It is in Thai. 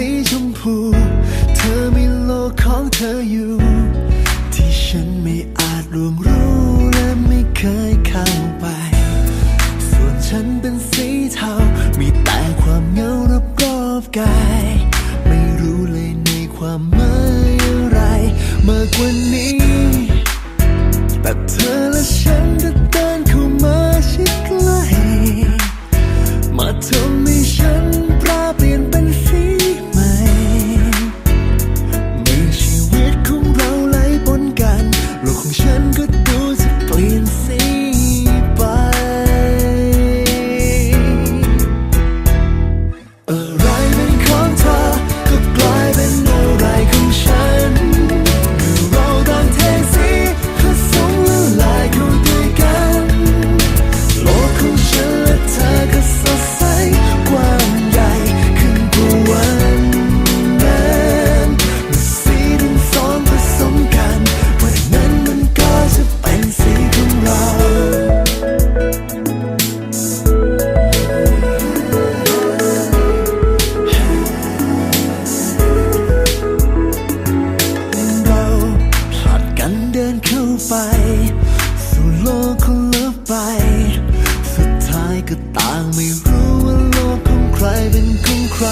สีชมพู เธอมีโลกของเธออยู่ ที่ฉันไม่อาจรวงรู้ ก็ต่างไม่รู้ว่าโลกของใครเป็นของใคร